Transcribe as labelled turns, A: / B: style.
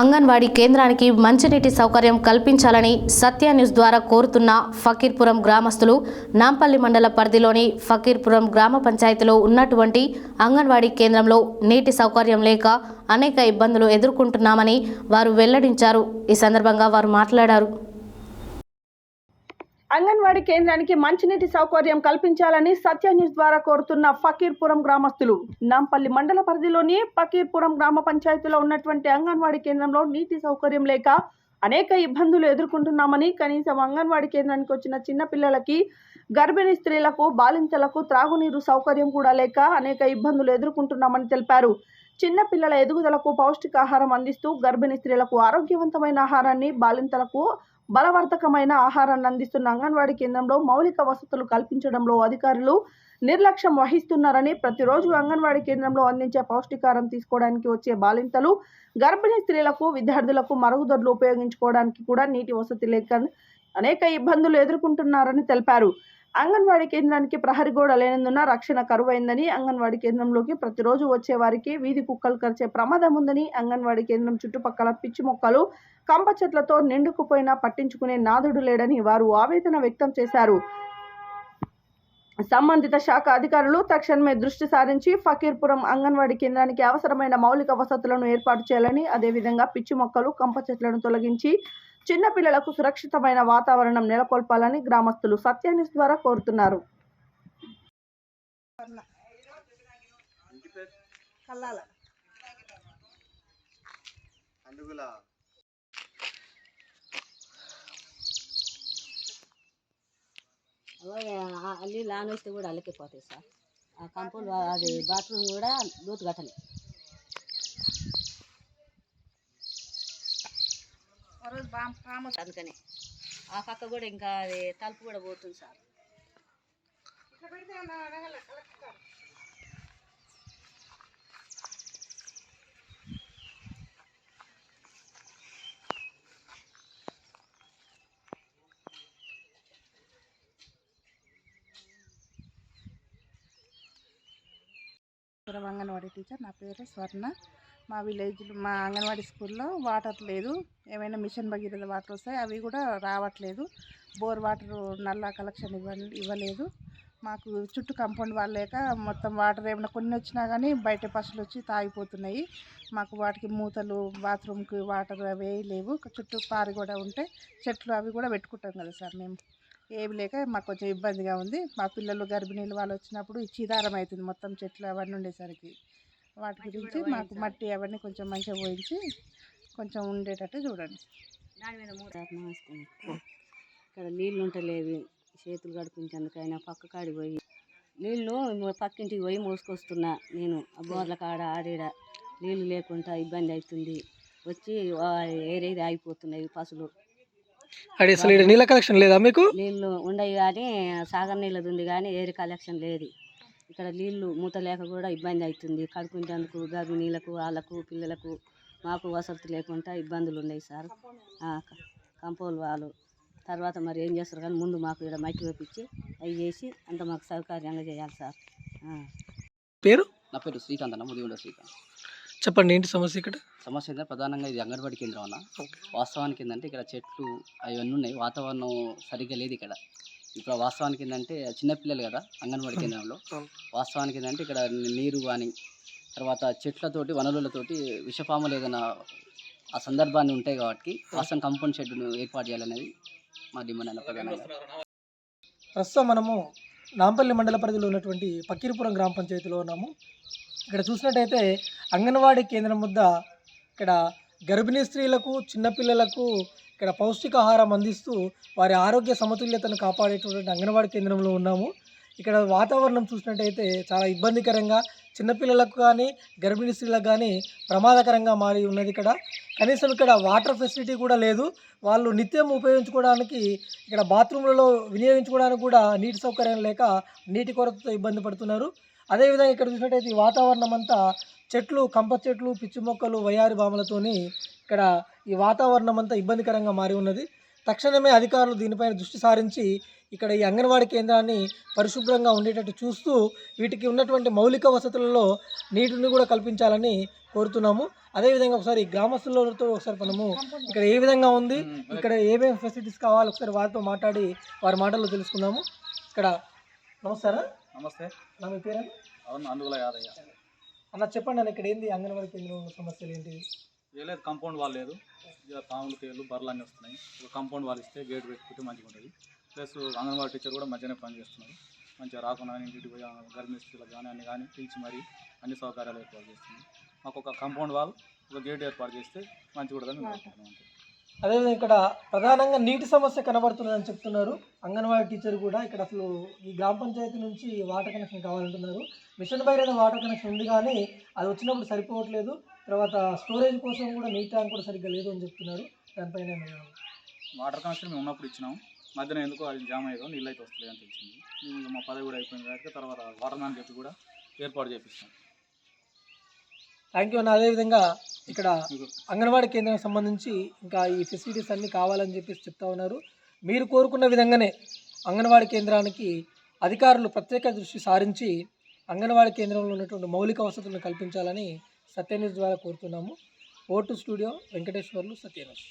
A: అంగన్వాడీ కేంద్రానికి మంచినీటి సౌకర్యం కల్పించాలని సత్య న్యూస్ ద్వారా కోరుతున్న ఫకీర్పురం గ్రామస్తులు నాంపల్లి మండల పరిధిలోని ఫకీర్పురం గ్రామ పంచాయతీలో ఉన్నటువంటి అంగన్వాడీ కేంద్రంలో నీటి సౌకర్యం లేక అనేక ఇబ్బందులు ఎదుర్కొంటున్నామని వారు వెల్లడించారు. ఈ సందర్భంగా వారు మాట్లాడారు.
B: అంగన్వాడీ కేంద్రానికి మంచినీటి సౌకర్యం కల్పించాలని సత్య న్యూస్ ద్వారా కోరుతున్న ఫకీర్పురం గ్రామస్తులు. నాంపల్లి మండల పరిధిలోని ఫకీర్పురం గ్రామ పంచాయతీలో ఉన్నటువంటి అంగన్వాడీ కేంద్రంలో నీటి సౌకర్యం లేక అనేక ఇబ్బందులు ఎదుర్కొంటున్నామని కనీసం అంగన్వాడీ కేంద్రానికి వచ్చిన చిన్నపిల్లలకి గర్భిణీ స్త్రీలకు బాలింతలకు త్రాగునీరు సౌకర్యం కూడా లేక అనేక ఇబ్బందులు ఎదుర్కొంటున్నామని తెలిపారు. చిన్నపిల్లల ఎదుగుదలకు పౌష్టికాహారం అందిస్తూ గర్భిణీ స్త్రీలకు ఆరోగ్యవంతమైన ఆహారాన్ని బాలింతలకు బలవర్ధకమైన ఆహారాన్ని అందిస్తున్న అంగన్వాడీ కేంద్రంలో మౌలిక వసతులు కల్పించడంలో అధికారులు నిర్లక్ష్యం వహిస్తున్నారని ప్రతిరోజు అంగన్వాడీ కేంద్రంలో అందించే పౌష్టికారం తీసుకోవడానికి వచ్చే బాలింతలు గర్భిణీ స్త్రీలకు విద్యార్థులకు మరుగుదొడ్లు ఉపయోగించుకోవడానికి కూడా నీటి వసతి లేక అనేక ఇబ్బందులు ఎదుర్కొంటున్నారని తెలిపారు. అంగన్వాడీ కేంద్రానికి ప్రహరీ గోడ లేనందున రక్షణ కరువైందని అంగన్వాడీ కేంద్రంలోకి ప్రతిరోజు వచ్చే వారికి వీధి కుక్కలు కరిచే ప్రమాదం ఉందని అంగన్వాడీ కేంద్రం చుట్టుపక్కల పిచ్చి మొక్కలు కంప చెట్లతో నిండుకుపోయినా పట్టించుకునే నాదుడు లేడని వారు ఆవేదన వ్యక్తం చేశారు. సంబంధిత శాఖ అధికారులు తక్షణమే దృష్టి సారించి ఫకీర్పురం అంగన్వాడీ కేంద్రానికి అవసరమైన మౌలిక వసతులను ఏర్పాటు చేయాలని అదేవిధంగా పిచ్చి మొక్కలు కంప చెట్లను తొలగించి చిన్నపిల్లలకు సురక్షితమైన వాతావరణం నెలకొల్పాలని గ్రామస్తులు సత్యాన్యూస్ ద్వారా కోరుతున్నారు.
C: వేస్తే కూడా అల్లకిపోతాయి సార్. ఆ కంపౌండ్ వా- అది బాత్రూమ్ కూడా లోతు కట్టలే అందుకని. ఆ పక్క కూడా ఇంకా అది తలుపు కూడా పోతుంది సార్.
D: అంగన్వాడీ టీచర్ నా పేరు స్వర్ణ. మా విలేజ్లో మా అంగన్వాడీ స్కూల్లో వాటర్ లేదు. ఏమైనా మిషన్ భగీరథ వాటర్ వస్తాయి అవి కూడా రావట్లేదు. బోర్ వాటర్ నల్లా కలెక్షన్ ఇవ్వ ఇవ్వలేదు. మాకు చుట్టూ కంపౌండ్ వాళ్ళేక లేక మొత్తం వాటర్ ఏమైనా కొన్ని వచ్చినా కానీ బయట పశువులు వచ్చి తాగిపోతున్నాయి. మాకు వాటికి మూతలు బాత్రూమ్కి వాటర్ అవి లేవు. చుట్టూ పారి కూడా ఉంటే చెట్లు అవి కూడా పెట్టుకుంటాం కదా సార్ మేము. ఏమి లేక మాకు కొంచెం ఇబ్బందిగా ఉంది. మా పిల్లలు గర్భిణీలు వాళ్ళు వచ్చినప్పుడు చిదారం చీదారం అవుతుంది మొత్తం చెట్లు అవన్నీ ఉండేసరికి. వాటి గురించి మాకు మట్టి అవన్నీ కొంచెం మంచిగా పోయించి కొంచెం ఉండేటట్టు చూడండి.
C: దాని మీద మూడు రత్నం వేసుకుని ఇక్కడ నీళ్ళు ఉంటలేవి చేతులు కడుపుంచేందుకైనా పక్క కాడికి పోయి. నీళ్ళు పక్కింటికి పోయి మోసుకొస్తున్నా నేను. ఆ బోర్ల కాడ ఆడేడ నీళ్ళు లేకుండా ఇబ్బంది అవుతుంది. వచ్చి ఏరేది ఆగిపోతున్నాయి పసులు.
E: అసలు నీళ్ళ కలెక్షన్ లేదా మీకు?
C: నీళ్ళు ఉండయి కానీ సాగర్ నీళ్ళది ఉంది కానీ ఏరి కలెక్షన్ లేదు. ఇక్కడ నీళ్ళు మూత లేక కూడా ఇబ్బంది అవుతుంది కడుపుంటేందుకు గర్భిణీలకు వాళ్ళకు పిల్లలకు మాకు వసతి లేకుండా ఇబ్బందులు ఉన్నాయి సార్. కంపౌండ్ వాళ్ళు. తర్వాత మరి ఏం చేస్తారు కానీ ముందు మాకు ఇక్కడ మట్టి వేపించి అవి చేసి అంత మాకు సౌకర్యంగా చేయాలి సార్. ఆ.
E: పేరు?
F: నా పేరు శ్రీకాంత్ అన్న ముదిగుండ శ్రీకాంత్.
E: చెప్పండి ఏంటి సమస్య ఇక్కడ?
F: సమస్య ఏంటంటే ప్రధానంగా ఇది అంగన్వాడీ కేంద్రం అన్న.
E: ఓకే.
F: వాస్తవానికి ఏంటంటే ఇక్కడ చెట్లు అవన్నీ ఉన్నాయి. వాతావరణం సరిగ్గా లేదు ఇక్కడ. ఇప్పుడు వాస్తవానికి ఏంటంటే చిన్నపిల్లలు కదా అంగన్వాడీ కేంద్రంలో. వాస్తవానికి ఏంటంటే ఇక్కడ నీరు కానీ తర్వాత చెట్లతోటి వనరులతోటి విషపాములు ఏదైనా ఆ సందర్భాన్ని ఉంటాయి కాబట్టి వాస్తవం కంపౌండ్ షెడ్ను ఏర్పాటు చేయాలనేది మా డిమాండ్ అన్న ప్రధానంగా
E: ప్రస్తుతం మనము నాంపల్లి మండల పరిధిలో ఉన్నటువంటి పకీర్పురం గ్రామ పంచాయతీలో ఉన్నాము. ఇక్కడ చూసినట్టయితే అంగన్వాడీ కేంద్రం వద్ద ఇక్కడ గర్భిణీ స్త్రీలకు చిన్నపిల్లలకు ఇక్కడ పౌష్టికాహారం అందిస్తూ వారి ఆరోగ్య సమతుల్యతను కాపాడేటటువంటి అంగన్వాడీ కేంద్రంలో ఉన్నాము. ఇక్కడ వాతావరణం చూసినట్టయితే చాలా ఇబ్బందికరంగా చిన్నపిల్లలకు కానీ గర్భిణీ స్త్రీలకు కానీ ప్రమాదకరంగా మారి ఉన్నది ఇక్కడ. కనీసం ఇక్కడ వాటర్ ఫెసిలిటీ కూడా లేదు. వాళ్ళు నిత్యం ఉపయోగించుకోవడానికి ఇక్కడ బాత్రూమ్లలో వినియోగించుకోవడానికి కూడా నీటి సౌకర్యం లేక నీటి కొరతతో ఇబ్బంది పడుతున్నారు. అదేవిధంగా ఇక్కడ చూసినట్టయితే ఈ వాతావరణం అంతా చెట్లు కంప చెట్లు పిచ్చి మొక్కలు వయారి బామలతోని ఇక్కడ ఈ వాతావరణం అంతా ఇబ్బందికరంగా మారి ఉన్నది. తక్షణమే అధికారులు దీనిపైన దృష్టి సారించి ఇక్కడ ఈ అంగన్వాడీ కేంద్రాన్ని పరిశుభ్రంగా ఉండేటట్టు చూస్తూ వీటికి ఉన్నటువంటి మౌలిక వసతులలో నీటిని కూడా కల్పించాలని కోరుతున్నాము. అదేవిధంగా ఒకసారి గ్రామస్తులతో ఒకసారి మనము ఇక్కడ ఏ విధంగా ఉంది ఇక్కడ ఏమేమి ఫెసిలిటీస్ కావాలి ఒకసారి వారితో మాట్లాడి వారి మాటల్లో తెలుసుకుందాము. ఇక్కడ నమస్కారం.
G: నమస్తే.
E: నా మీ పేరు
G: అవును అందుగుల యాదయ్య.
E: అన్న చెప్పండి అన్న ఇక్కడ ఏంది? అంగన్వాడీ కేంద్రంలో సమస్యలు ఏంటి?
G: లేదు కాంపౌండ్ వాల్ లేదు. ఇక పాములు తేలు బర్రెలు అన్నీ వస్తున్నాయి. ఒక కాంపౌండ్ వాల్ ఇస్తే గేట్ పెట్టుకుంటే మంచిగా ఉంటుంది. ప్లస్ అంగన్వాడీ టీచర్ కూడా మంచిగానే పని చేస్తున్నారు మంచిగా రాకుండా కానీ ఇంటికి పోయి గర్భిణీ స్త్రీలకు కానీ అన్ని కానీ పిలిచి మరి అన్ని సౌకర్యాలు ఏర్పాటు చేస్తుంది మాకు ఒక కాంపౌండ్ వాల్ ఒక గేట్ ఏర్పాటు చేస్తే మంచిగా ఉంటుందని అంతే.
E: అదేవిధంగా ఇక్కడ ప్రధానంగా నీటి సమస్య కనబడుతున్నదని చెప్తున్నారు. అంగన్వాడీ టీచర్ కూడా ఇక్కడ అసలు ఈ గ్రామ పంచాయతీ నుంచి వాటర్ కనెక్షన్ కావాలంటున్నారు. మిషన్ భగీరథ వాటర్ కనెక్షన్ ఉంది కానీ అది వచ్చినప్పుడు సరిపోవట్లేదు. తర్వాత స్టోరేజ్ కోసం కూడా నీటి ట్యాంక్ కూడా సరిగ్గా లేదు అని చెప్తున్నారు. దానిపైన
G: వాటర్ కనెక్షన్ మేము ఉన్నప్పుడు ఇచ్చినాం. మధ్యన ఎందుకో అది జామ్ అయ్యేదో నీళ్ళు అయితే వస్తుంది అని తెలిసింది. మేము మా పదవి కూడా అయిపోయింది కాబట్టి తర్వాత వాటర్ మ్యాన్ చెప్పి కూడా ఏర్పాటు చేపిస్తాం.
E: థ్యాంక్ యూ అన్న అదేవిధంగా ఇక్కడ అంగన్వాడీ కేంద్రానికి సంబంధించి ఇంకా ఈ ఫెసిలిటీస్ అన్నీ కావాలని చెప్పేసి చెప్తా ఉన్నారు. మీరు కోరుకున్న విధంగానే అంగన్వాడీ కేంద్రానికి అధికారులు ప్రత్యేక దృష్టి సారించి అంగన్వాడీ కేంద్రంలో ఉన్నటువంటి మౌలిక వసతులను కల్పించాలని సత్యన్యూస్ ద్వారా కోరుతున్నాము. Vote studio Venkateswarlu సత్యన్యూస్